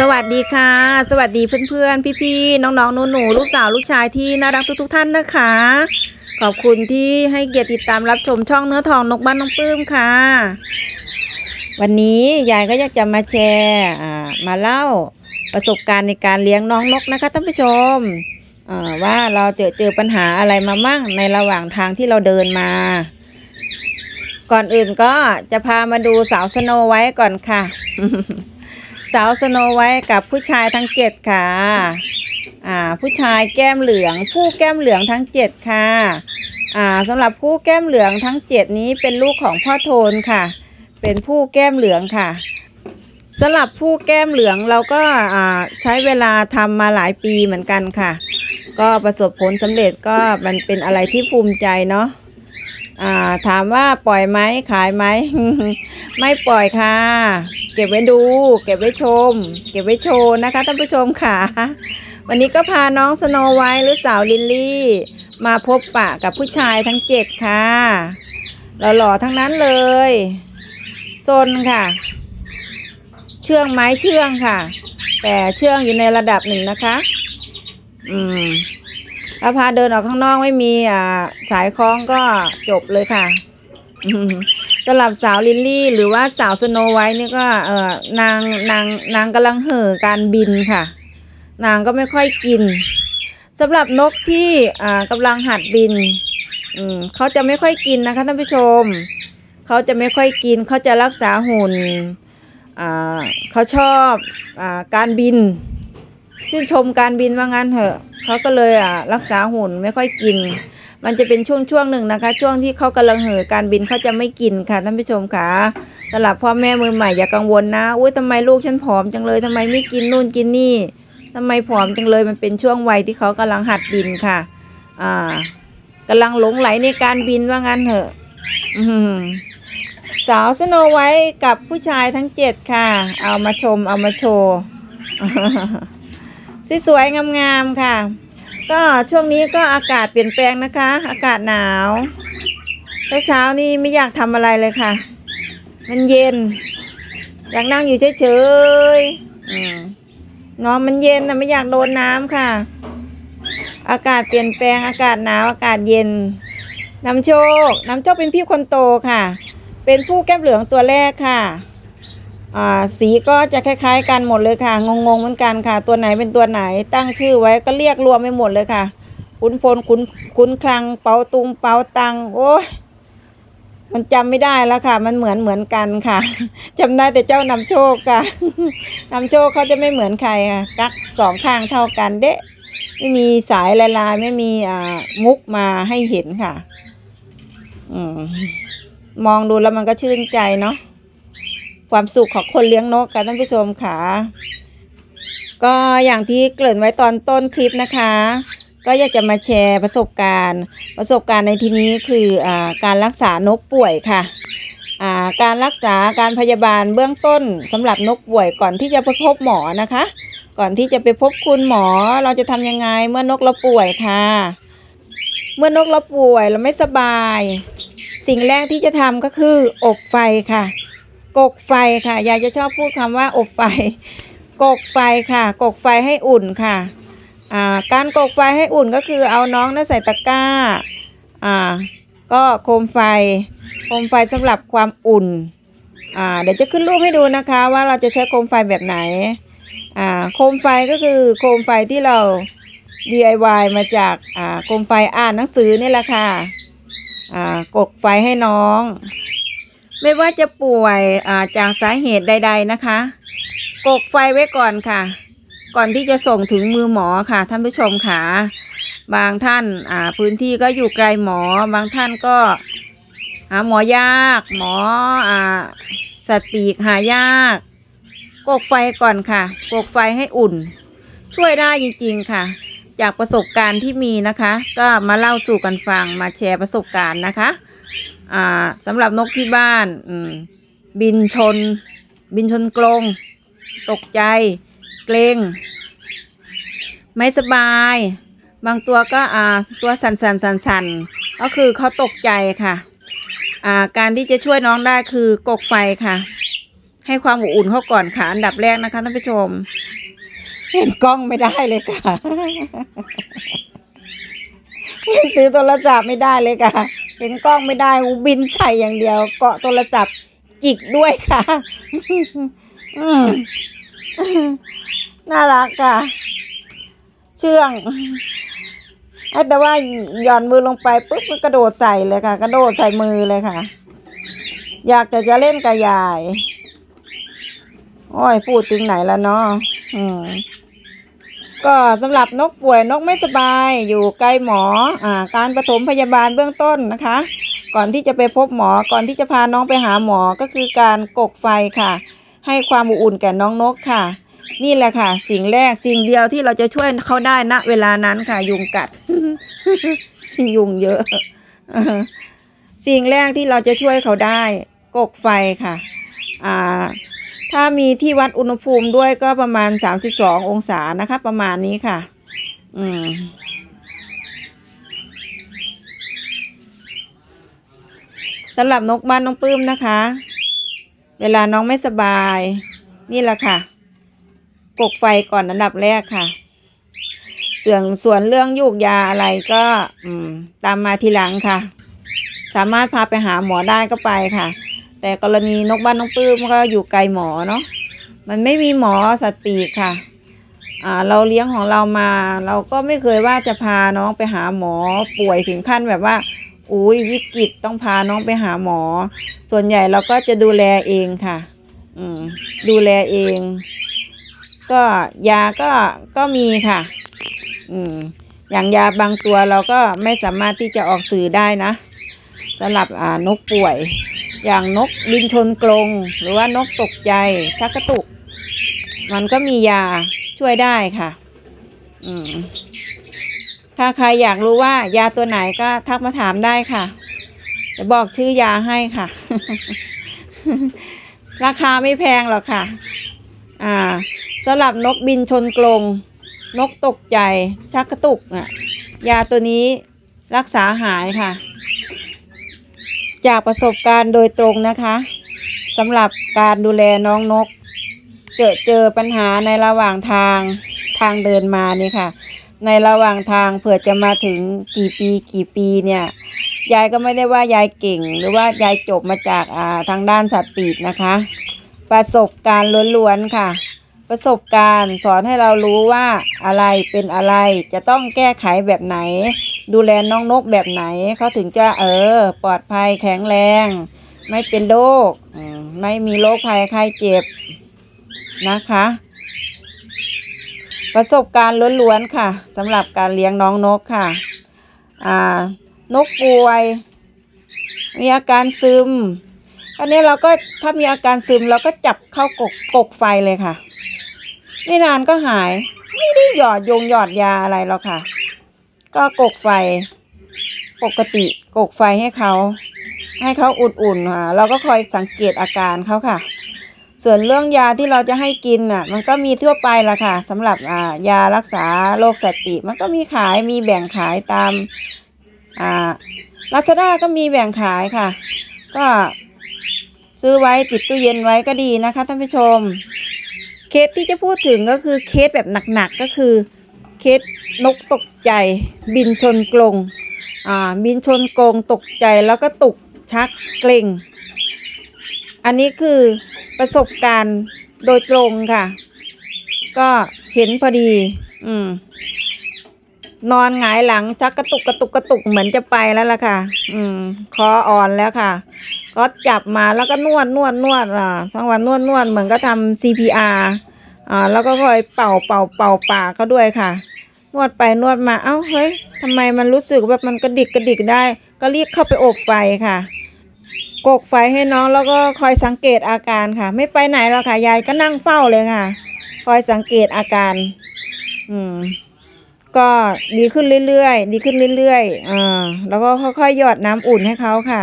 สวัสดีค่ะ สวัสดีเพื่อนๆ พี่ๆ น้องๆหนูๆลูกสาวลูกชายที่น่ารักทุกๆท่านนะคะ ขอบคุณที่ให้เกียรติติดตามรับชมช่องเนื้อทองนกบ้านน้องปลื้มค่ะ วันนี้ยายก็อยากจะมาแชร์มาเล่าประสบการณ์ในการเลี้ยงน้องนกนะคะท่านผู้ชมว่าเราเจอเจอปัญหาอะไรมามั่งในระหว่างทางที่เราเดินมา ก่อนอื่นก็จะพามาดูสาวสโนไว้ก่อนค่ะ สาวสโนไว้กับผู้ชายทั้งเจ็ดค่ะ อ่า ผู้ชายแก้มเหลือง ผู้แก้มเหลืองทั้งเจ็ดค่ะ อ่าสำหรับผู้แก้มเหลืองทั้งเจ็ดนี้เป็นลูกของพ่อโทนค่ะ เป็นผู้แก้มเหลืองค่ะสำหรับผู้แก้มเหลืองเราก็อ่าใช้เวลาทำมาหลายปีเหมือนกันค่ะ ก็ประสบผลสำเร็จก็มันเป็นอะไรที่ภูมิใจเนาะอ่าถามว่าปล่อยไหมขายไหม ไม่ปล่อยค่ะ เก็บไว้ดู เก็บไว้ชม เก็บไว้โชว์นะคะท่านผู้ชมค่ะ วันนี้ก็พาน้องสโนไวท์หรือสาวลิลลี่ มาพบปะกับผู้ชายทั้งเจ็ดค่ะหล่อๆทั้งนั้นเลยโซนค่ะ เชื่องไหมเชื่องค่ะ แต่เชื่องอยู่ในระดับหนึ่งนะคะ อืมถ้าพาเดินออกข้างนอกไม่มีอ่าสายคล้องก็จบเลยค่ะ สำหรับสาวลิลลี่ หรือว่าสาวสโนไวท์นี่ก็เออนางนางนางกำลังเห่อการบินค่ะ นางก็ไม่ค่อยกินสำหรับนกที่อ่ากำลังหัดบินอืมเขาจะไม่ค่อยกินนะคะท่านผู้ชม เขาจะไม่ค่อยกินเขาจะรักษาหุ่นอ่าเขาชอบอ่าการบิน ชื่นชมการบินว่างั้นเถอะเขาก็เลยอะรักษาหุ่นไม่ค่อยกิน มันจะเป็นช่วงช่วงหนึ่งนะคะ ช่วงที่เขากำลังเห่อการบินเขาจะไม่กินค่ะท่านผู้ชมค่ะสำหรับพ่อแม่มือใหม่อย่ากังวลนะอุ้ยทำไมลูกฉันผอมจังเลยทำไมไม่กินนู่นกินนี่ทำไมผอมจังเลยมันเป็นช่วงวัยที่เขากำลังหัดบินค่ะ อ่ากำลังหลงไหลในการบินว่างั้นเถอะอืมสาวสโนไว้กับผู้ชายทั้งเจ็ดค่ะ เอามาชมเอามาโชว์สวยๆงามๆค่ะ ก็ช่วงนี้ก็อากาศเปลี่ยนแปลงนะคะ อากาศหนาวเช้าๆนี่ไม่อยากทำอะไรเลยค่ะ มันเย็น อยากนั่งอยู่เฉยๆนอนมันเย็นนะไม่อยากโดนน้ำค่ะ อากาศเปลี่ยนแปลงอากาศหนาวอากาศเย็นน้ำโชคน้ำโชคเป็นพี่คนโตค่ะ เป็นผู้แก้มเหลืองตัวแรกค่ะ สีก็จะคล้าย ๆ กันหมดเลยค่ะ งงๆเหมือนกันค่ะ ตัวไหนเป็นตัวไหนตั้งชื่อไว้ก็เรียกรวมไปหมดเลยค่ะคุณพลคุณคุณคลัง เปาตุง เปาตัง โอ้ยมันจำไม่ได้แล้วค่ะ มันเหมือนเหมือนกันค่ะจำได้แต่เจ้านำโชคค่ะนำโชคเขาจะไม่เหมือนใครค่ะ กักสองข้างเท่ากันเดะไม่มีสายลายลายไม่มีอ่ามุกมาให้เห็นค่ะ อืมมองดูแล้วมันก็ชื่นใจเนาะ ความสุขของคนเลี้ยงนกค่ะท่านผู้ชมค่ะ ก็อย่างที่เกริ่นไว้ตอนต้นคลิปนะคะ ก็อยากจะมาแชร์ประสบการณ์ ประสบการณ์ในที่นี้คืออการรักษานกป่วยค่ะาการรักษาการพยาบาลเบื้องต้นสำหรับนกป่วยก่อนที่จะไปพบหมอนะคะ ก่อนที่จะไปพบคุณหมอเราจะทำยังไงเมื่อนกเราป่วยค่ะ เมื่อนกเราป่วยเราไม่สบาย สิ่งแรกที่จะทำก็คืออบไฟค่ะ กกไฟค่ะ ยายจะชอบพูดคำว่าอบไฟ กกไฟค่ะ กกไฟให้อุ่นค่ะ อ่า การกกไฟให้อุ่นก็คือเอาน้องน่ะใส่ตะกร้า อ่า ก็โคมไฟ โคมไฟสำหรับความอุ่น อ่า เดี๋ยวจะขึ้นรูปให้ดูนะคะว่าเราจะใช้โคมไฟแบบไหน อ่า โคมไฟก็คือโคมไฟที่เรา DIY มาจาก อ่า โคมไฟอ่านหนังสือนี่แหละค่ะ อ่า กกไฟให้น้อง ไม่ว่าจะป่วยาจากสาเหตุใด ๆนะคะ กกไฟไว้ก่อนค่ะ ก่อนที่จะส่งถึงมือหมอค่ะท่านผู้ชมค่ะ บางท่านาพื้นที่ก็อยู่ไกลหมอ บางท่านก็หาหมอยาก หมออสัตว์ปีกหายากกกไฟก่อนค่ะกกไฟให้อุ่น ช่วยได้จริงๆค่ะ จากประสบการณ์ที่มีนะคะ ก็มาเล่าสู่กันฟังมาแชร์ประสบการณ์นะคะ อ่าสำหรับนกที่บ้านอืมบินชน บินชนกรงตกใจ เกรง ไม่สบาย บางตัวก็อ่าตัวสันสันสันสันก็คือเขาตกใจค่ะอ่าการที่จะช่วยน้องได้คือกกไฟค่ะ ให้ความอบอุ่นเขาก่อนค่ะ อันดับแรกนะคะท่านผู้ชม เห็นกล้องไม่ได้เลยค่ะ เห็นถือโทรศัพท์ไม่ได้เลยค่ะ เห็นกล้องไม่ได้หูบินใส่อย่างเดียว เกาะโทรศัพท์จิกด้วยค่ะน่ารักค่ะ เชื่อง แต่ว่าหย่อนมือลงไปปุ๊บมันกระโดดใส่เลยค่ะ กระโดดใส่มือเลยค่ะ อยากจะจะเล่นกับยาย โอ้ย พูดถึงไหนแล้วเนาะอืม ก็สำหรับนกป่วยนกไม่สบายอยู่ใกล้หมออ่าการปฐมพยาบาลเบื้องต้นนะคะ ก่อนที่จะไปพบหมอก่อนที่จะพาน้องไปหาหมอก็คือการกกไฟค่ะ ให้ความอบอุ่นแก่น้องนกค่ะ นี่แหละค่ะ สิ่งแรกสิ่งเดียวที่เราจะช่วยเขาได้ณเวลานั้นค่ะ ยุงกัด ยุงเยอะ สิ่งแรกที่เราจะช่วยเขาได้ กกไฟค่ะ อ่า ถ้ามีที่วัดอุณหภูมิด้วยก็ประมาณ 32 องศานะคะ ประมาณนี้ค่ะ อืมสำหรับนกบ้านน้องปื้มนะคะ เวลาน้องไม่สบาย นี่แหละค่ะ กกไฟก่อนอันดับแรกค่ะส่วนส่วนเรื่องยูกยาอะไรก็ตามมาทีหลังค่ะ สามารถพาไปหาหมอได้ก็ไปค่ะ แต่กรณีนกบ้านน้องปื้มก็อยู่ไกลหมอเนาะมันไม่มีหมอสัตว์ปีกค่ะอ่าเราเลี้ยงของเรามา เราก็ไม่เคยว่าจะพาน้องไปหาหมอป่วยถึงขั้นแบบว่าอุ้ยวิกฤตต้องพาน้องไปหาหมอ ส่วนใหญ่เราก็จะดูแลเองค่ะ อืมดูแลเอง ก็ยาก็ก็มีค่ะ อืมอย่างยาบางตัวเราก็ไม่สามารถที่จะออกสื่อได้นะสำหรับอ่านกป่วย อย่างนกบินชนกรงหรือว่านกตกใจทักกระตุก มันก็มียาช่วยได้ค่ะ อืมถ้าใครอยากรู้ว่ายาตัวไหนก็ทักมาถามได้ค่ะจะบอกชื่อยาให้ค่ะ ราคาไม่แพงหรอกค่ะ อ่าสำหรับนกบินชนกรงนกตกใจชักกระตุกอะยาตัวนี้รักษาหายค่ะ จากประสบการณ์โดยตรงนะคะสำหรับการดูแลน้องนก เจอเจอปัญหาในระหว่างทางทางเดินมานี่ค่ะ ในระหว่างทางเผื่อจะมาถึงกี่ปีกี่ปีเนี่ยยายก็ไม่ได้ว่ายายเก่ง หรือว่ายายจบมาจากาทางด้านสัตว์ปีกนะคะ ประสบการณ์ล้วนๆค่ะ ประสบการณ์สอนให้เรารู้ว่าอะไรเป็นอะไรจะต้องแก้ไขแบบไหน ดูแลน้องนกแบบไหนเขาถึงจะเออ ปลอดภัยแข็งแรง ไม่เป็นโรคไม่มีโรคภัยไข้เจ็บนะคะ ประสบการณ์ล้วนๆค่ะสำหรับการเลี้ยงน้องนกค่ะอ่านกป่วย มีอาการซึมอันนี้เราก็ถ้ามีอาการซึมเราก็จับเข้ากกกกไฟเลยค่ะ ไม่นานก็หาย ไม่ได้หยอดยงหยอดยาอะไรหรอกค่ะ ก็กกไฟ ปกติกกไฟให้เขา ให้เขาอุ่นๆค่ะ เราก็คอยสังเกตอาการเขาค่ะ ส่วนเรื่องยาที่เราจะให้กินน่ะ มันก็มีทั่วไปละค่ะสำหรับยารักษาโรคสัตว์ปีกมันก็มีขายมีแบ่งขายตามอ่าลาซาด้าก็มีแบ่งขายค่ะ ก็ซื้อไว้ติดตู้เย็นไว้ก็ดีนะคะท่านผู้ชม เคสที่จะพูดถึงก็คือเคสแบบหนักๆก็คือ เคสนกตกใจบินชนกรงอ่าบินชนกรงตกใจแล้วก็ตกชักเกร็ง อันนี้คือประสบการณ์โดยตรงค่ะ ก็เห็นพอดี อืมนอนหงายหลังชักกระตุกกระตุกกระตุกเหมือนจะไปแล้วล่ะค่ะ อืม คออ่อนแล้วค่ะ ก็จับมาแล้วก็นวดนวดนวดอะทั้งวันนวดนวดเหมือนก็ทำ CPR อ่าแล้วก็คอยเป่าเป่าเป่าปากเขาด้วยค่ะ นวดไปนวดมา เอ้า เฮ้ยทำไมมันรู้สึกแบบมันกระดิกกระดิกได้ ก็รีบเข้าไปอบไฟค่ะ กกไฟให้น้องแล้วก็คอยสังเกตอาการค่ะ ไม่ไปไหนแล้วค่ะ ยายก็นั่งเฝ้าเลยค่ะ คอยสังเกตอาการ อืม ก็ดีขึ้นเรื่อยๆ ดีขึ้นเรื่อยๆอ่าแล้วก็ค่อยๆ หยอดน้ำอุ่นให้เขาค่ะ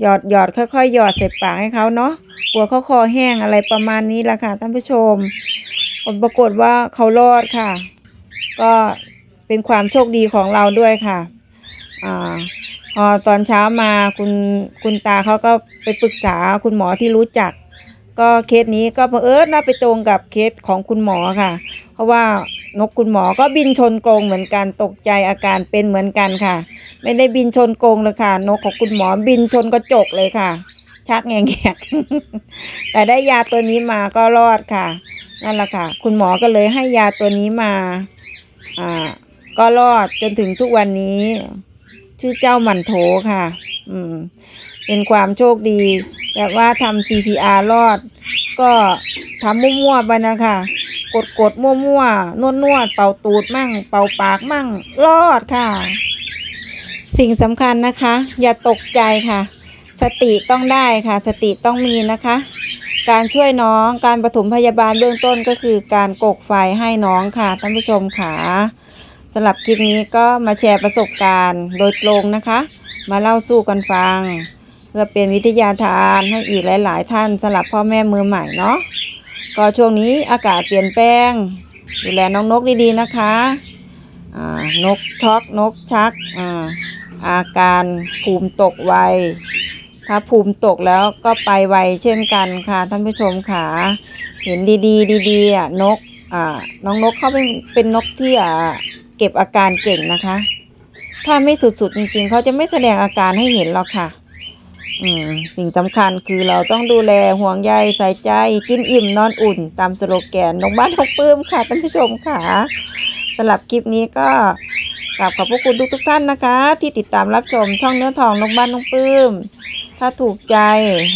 หยอดหยอดค่อยๆ หยอดใส่ปากให้เขาเนาะ กลัวเขาคอแห้งอะไรประมาณนี้ละค่ะท่านผู้ชม ผลปรากฏว่าเขารอดค่ะ ก็เป็นความโชคดีของเราด้วยค่ะอ่าพอตอนเช้ามาคุณคุณตาเขาก็ไปปรึกษาคุณหมอที่รู้จัก ก็เคสนี้ก็เผอิญว่าไปตรงกับเคสของคุณหมอค่ะ เพราะว่านกคุณหมอก็บินชนกรงเหมือนกันตกใจอาการเป็นเหมือนกันค่ะ ไม่ได้บินชนกรงเลยค่ะ นกของคุณหมอบินชนกระจกเลยค่ะ ชักแงงกแต่ได้ยาตัวนี้มาก็รอดค่ะ นั่นแหละค่ะ คุณหมอก็เลยให้ยาตัวนี้มา อ่า ก็รอดจนถึงทุกวันนี้ ชื่อเจ้าหมันโถค่ะ อืม เป็นความโชคดี แต่ว่าทำ CPR รอด ก็ทำมั่วๆไปนะคะกดกดๆมั่วๆนวดนวดๆเป่าตูดมั่ง เป่าปากมั่ง รอดค่ะ สิ่งสำคัญนะคะ อย่าตกใจค่ะ สติต้องได้ค่ะ สติต้องมีนะคะ การช่วยน้องการปฐมพยาบาลเบื้องต้นก็คือการกกไฟให้น้องค่ะท่านผู้ชมค่ะสำหรับคลิปนี้ก็มาแชร์ประสบการณ์โดยตรงนะคะ มาเล่าสู่กันฟัง เพื่อเป็นวิทยาทานให้อีกหลาย ๆ ท่านสำหรับพ่อแม่มือใหม่เนาะก็ช่วงนี้อากาศเปลี่ยนแปลงดูแลน้องนกดีๆนะคะนกช็อกนกชักอาอาการภูมิตกไว ถ้าภูมิตกแล้วก็ไปไวเช่นกันค่ะ ท่านผู้ชมค่ะเห็นดีๆ ดีๆอะนกอ่าน้องนกเขาเป็นเป็นนกที่อ่าเก็บอาการเก่งนะคะ ถ้าไม่สุดๆจริงๆเขาจะไม่แสดงอาการให้เห็นหรอกค่ะ อืมสิ่งสำคัญคือเราต้องดูแลห่วงใยใส่ใจกินอิ่มนอนอุ่น ตามสโลแกนนกบ้านนกปลื้มค่ะท่านผู้ชมค่ะสำหรับคลิปนี้ก็ กราบขอบพระคุณทุกๆท่านนะคะ ที่ติดตามรับชมช่องเนื้อทองนกบ้านนกปลื้ม ถ้าถูกใจ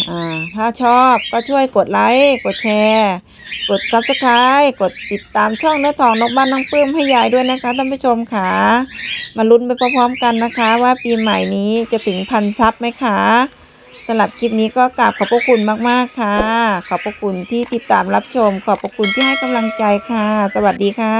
อ่าถ้าชอบก็ช่วยกดไลค์กดแชร์ กด Subscribe กดติดตามช่องเนื้อทองนกบ้านน้องปลื้มให้ยายด้วยนะคะท่านผู้ชมค่ะมาลุ้นไปพร้อมๆกันนะคะ ว่าปีใหม่นี้จะถึงพันซับไหมคะสำหรับคลิปนี้ก็กราบขอบพระคุณมาก ๆ ค่ะ ขอบพระคุณที่ติดตามรับชม ขอบพระคุณที่ให้กำลังใจค่ะ สวัสดีค่ะ